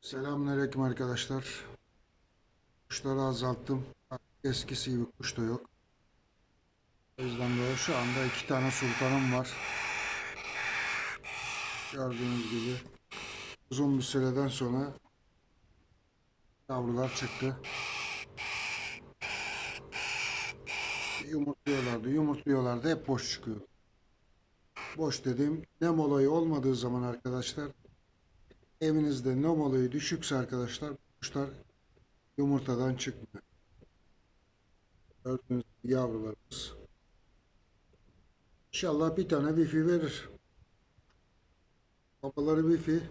Selamünaleyküm arkadaşlar. Kuşları azalttım. Eskisi gibi kuş da yok. O yüzden böyle şu anda iki tane sultanım var. Gördüğünüz gibi uzun bir süreden sonra yavrular çıktı. Yumurtluyorlardı, yumurtluyorlardı. Hep boş çıkıyor. Boş dediğim nem olayı olmadığı zaman arkadaşlar Evinizde nem olayı düşükse arkadaşlar kuşlar yumurtadan çıkmıyor. Gördüğünüz yavrularımız. İnşallah bir tane wifi verir. Babaları wifi.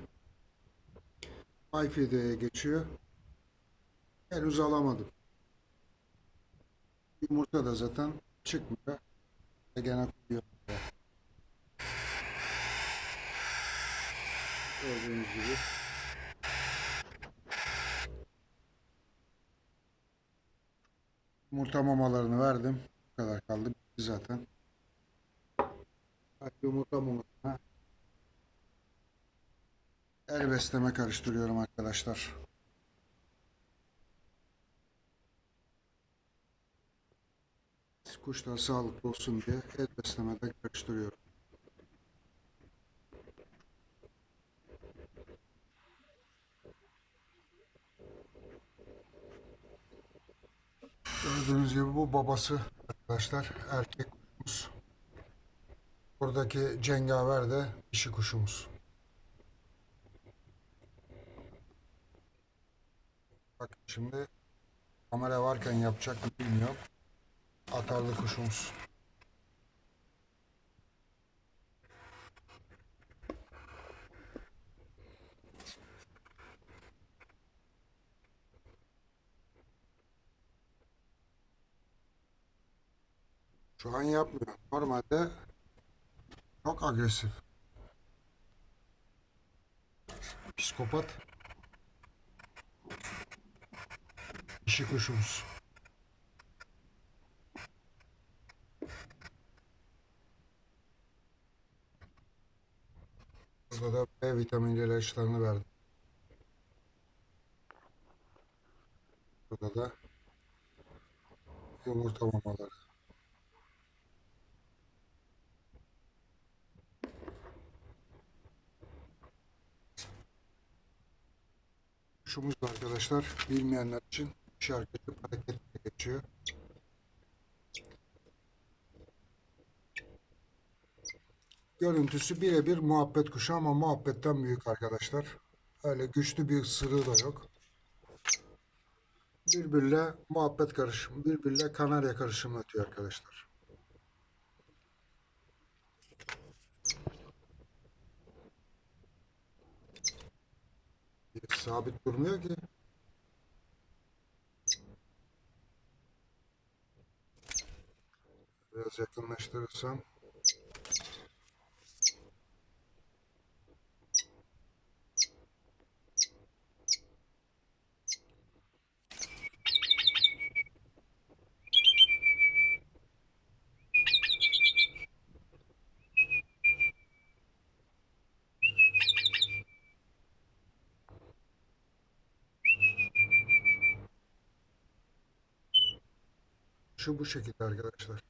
Wi-Fi'de geçiyor. Henüz alamadım. Yumurta da zaten çıkmıyor. Gene koyuyor. Gördüğünüz gibi. Yumurta mamalarını verdim. Bu kadar kaldı. Bitti zaten. Yumurta mamasına el besleme karıştırıyorum arkadaşlar. Kuşlar sağlıklı olsun diye el beslemeden karıştırıyorum. Gördüğünüz gibi bu babası arkadaşlar erkek kuşumuz. Buradaki cengaver de dişi kuşumuz. Bak şimdi kamera varken yapacak mı bilmiyorum. Atarlı kuşumuz. Şu an yapmıyor. Normalde çok agresif. Psikopat. Dişi kuşumuz. Burada da B vitamini ilaçlarını verdim. Burada da yumurta mamaları. Kuşumuz da arkadaşlar bilmeyenler için şarkıcı hareketle geçiyor. Görüntüsü birebir muhabbet kuşu ama muhabbetten büyük arkadaşlar. Öyle güçlü bir sırrı da yok. Bülbülle muhabbet karışımı, bülbülle kanarya karışımı ötüyor arkadaşlar. Bir sabit durmuyor ki. Biraz yakınlaştırırsam. Şu bu şekilde arkadaşlar.